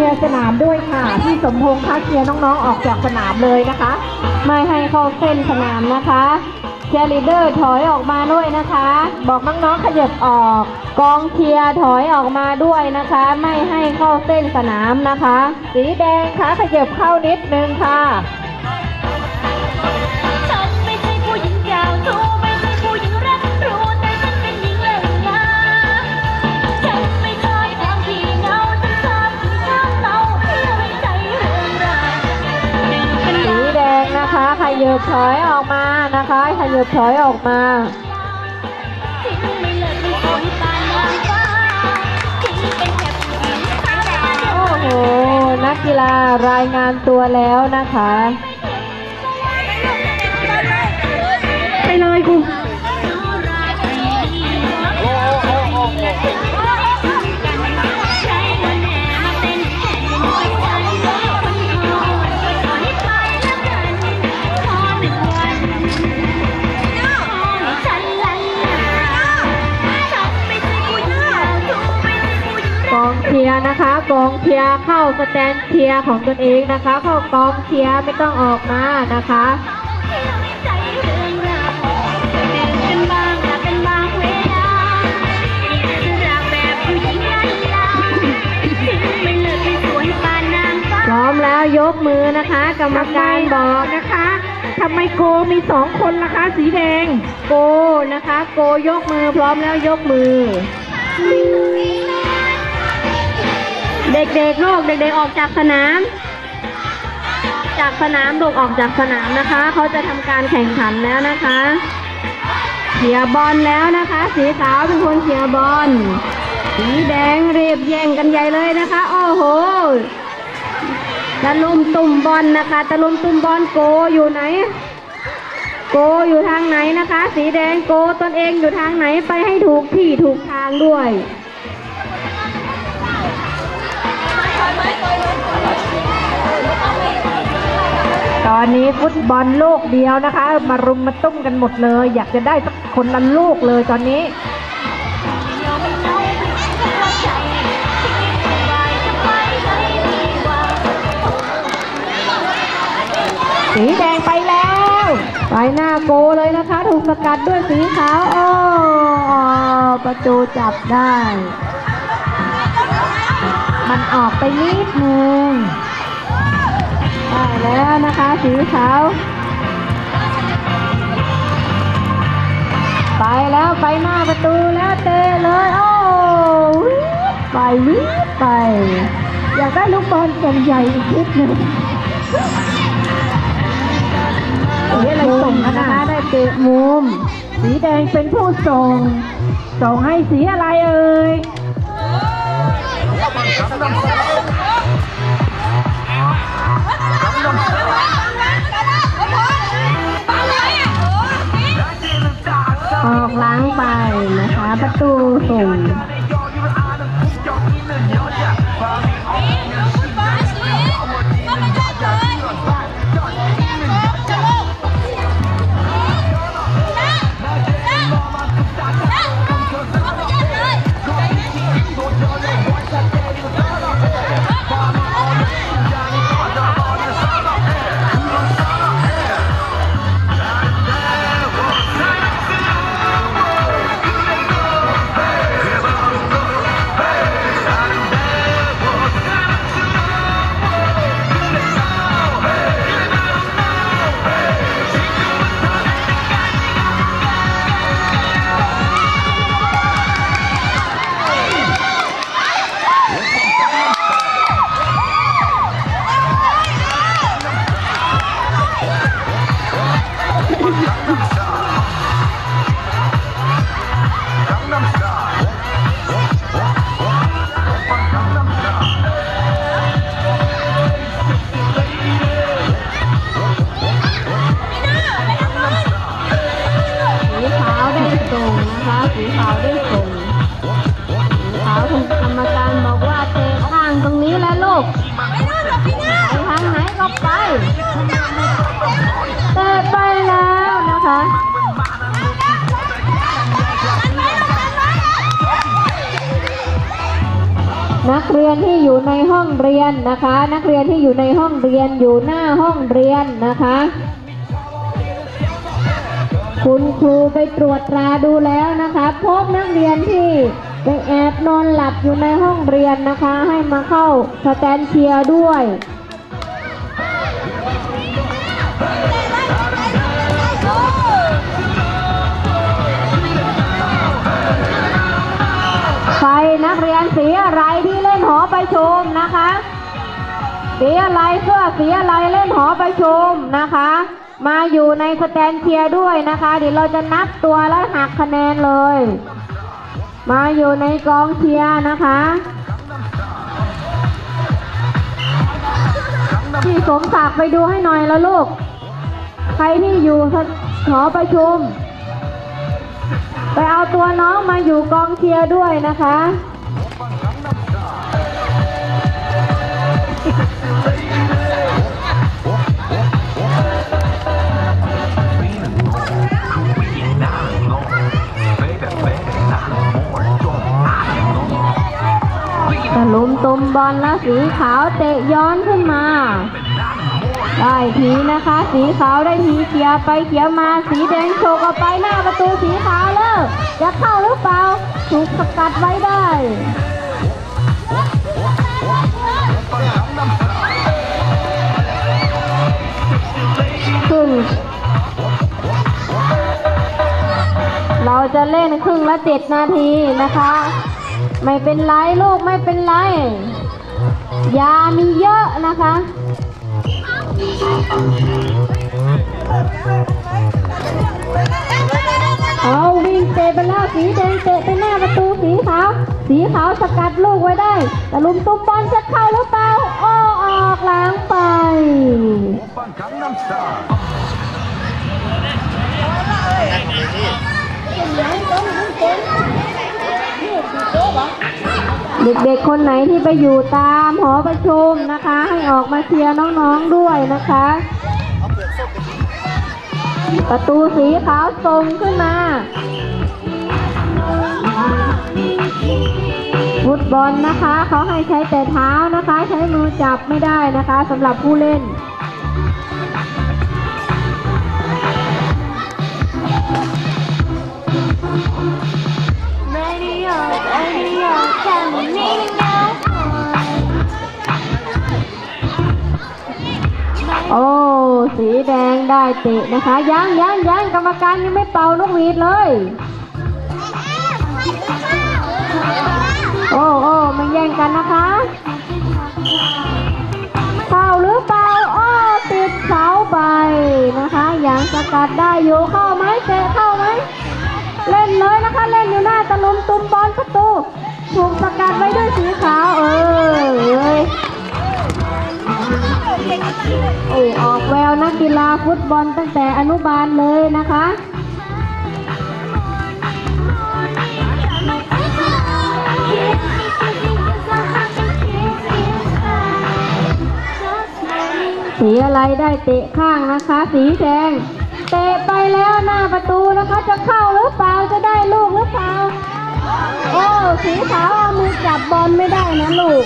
ลียร์สนามด้วยค่ะ พี่สมพงษ์คะเคลียร์น้องๆออกจากสนามเลยนะคะ ไม่ให้เข้าเส้นสนามนะคะเชียร์ลีดเดอร์ถอยออกมาด้วยนะคะ บอกน้องๆขยับออก กองเชียร์ถอยออกมาด้วยนะคะ ไม่ให้เข้าเส้นสนามนะคะ สีแดงคะขยับเข้านิดนึงค่ะ ยับถอยออกมานะคะขยับถอยออกมาทิ้งไม่เลิกไม่สวยปานนางฟ้าทิ้งเป็นแค่ผู้หญิงธรรมาโอ้โหนักกีฬารายงานตัวแล้วนะคะ ไปเลยคุณ กองเชียร์เข้าสแตนเชียร์ของตนเองนะคะเข้ากองเชียร์ไม่ต้องออกมานะคะพร้อมแล้วยกมือนะคะ กรรมการบอกนะนะคะทำไมโกมีสองคนล่ะคะสีแดง โกนะคะ โกยกมือพร้อมแล้วยกมือ เด็กๆลูกเด็กๆออกจากสนาม จากสนามลูกออกจากสนามนะคะ เขาจะทำการแข่งขันแล้วนะคะเขียบอลแล้วนะคะ สีขาวเป็นคนเขียบอลสีแดงรีบแย่งกันใหญ่เลยนะคะ โอ้โหตะลุมตุ่มบอลนะคะตะลุมตุ่มบอลโกอยู่ไหน โกอยู่ทางไหนนะคะ สีแดงโกตนเองอยู่ทางไหนไปให้ถูกที่ถูกทางด้วย ตอนนี้ฟุตบอลลูกเดียวนะคะ มารุมมาตุ้มกันหมดเลย อยากจะได้สักคนละลูกเลยตอนนี้ยอมไม่เอาหัวใจที่สบายจะไปไหนดีกว่าสีแดงไปแล้ว ไปหน้าโกเลยนะคะ ถูกสกัดด้วยสีขาว โอ้ ประตูจับได้ มันออกไปนิดนึง สีขาว ไปแล้วไปหน้าประตูแล้วเตะเลยโอ้วิดไปวิดไป อยากได้ลูกบอลใหญ่ๆอีกนิดนึงสีอะไรส่งกันนะนะคะคะได้เตะมุม สีแดงเป็นผู้ส่ง ส่งให้สีอะไรเอ่ย นะ ทางไหนก็ไปเตะไปแล้วนะคะนักเรียนที่อยู่ในห้องเรียนนะคะ นักเรียนที่อยู่ในห้องเรียนอยู่หน้าห้องเรียนนะคะ คุณครูไปตรวจตราดูแล้วนะคะ พบนักเรียนที่ ไปแอบนอนหลับอยู่ในห้องเรียนนะคะ ให้มาเข้าสแตนเชียร์ด้วยใครนักเรียนสีอะไรที่เล่นหอประชุมนะคะสีอะไรเสื้อสีอะไรเล่นหอประชุมนะคะ มาอยู่ในสแตนเชียร์ด้วยนะคะเดี๋ยวเราจะนับตัวแล้วหักคะแนนเลย มาอยู่ในกองเชียร์นะคะ พี่สมศักดิ์ไปดูให้หน่อยแล้วลูก ใครที่อยู่หอประชุม ไปเอาตัวน้องมาอยู่กองเชียร์ด้วยนะคะ ตะลุมตุมบอลแล้วสีขาวเตะย้อนขึ้นมา ได้ทีนะคะ สีขาวได้ทีเขียวไปเขียวมาสีแดงโฉกออกไปหน้าประตูสีขาวแล้วจะเข้าหรือเปล่าถูกสกัดไว้ได้ขึ้นเราจะเล่นครึ่งละเจ็ดนาทีนะคะ ไม่เป็นไรลูกไม่เป็นไร ยามีเยอะนะคะ เอาวิ่งเตะไปแล้วสีแดงเตะไปหน้าประตูสีขาว สีขาวสกัดลูกไว้ได้ แต่ลุมตุ้มบอลจะเข้าหรือเปล่า โอ้ออกหลังไป เด็กๆ คนไหนที่ไปอยู่ตามหอประชุมนะคะ ให้ออกมาเชียร์น้องๆด้วยนะคะ ประตูสีขาวส่งขึ้นมา ฟุตบอลนะคะเขาให้ใช้แต่เท้านะคะ ใช้มือจับไม่ได้นะคะสำหรับผู้เล่น ได้เตะนะคะยังยังยังกรรมการยังไม่เป่านกหวีดเลย โอ้โอ้ม่แย่งกันนะคะเข้าหรือเปล่าโอ้ติดเสาไปนะคะยังสกัดได้อยู่เข้าไหมเตะเข้าไหมเล่นเลยนะคะเล่นอยู่หน้าตะลุมตุมบอลประตูถูกสกัดไว้ด้วยสีขาวเออเอ้ยโอ้ ฟุตบอลตั้งแต่อนุบาลเลยนะคะสีอะไรได้เตะข้างนะคะ สีแดง เตะไปแล้วหน้าประตูนะคะจะเข้าหรือเปล่าจะได้ลูกหรือเปล่าโอ้สีขาวเอามือจับบอลไม่ได้นะลูก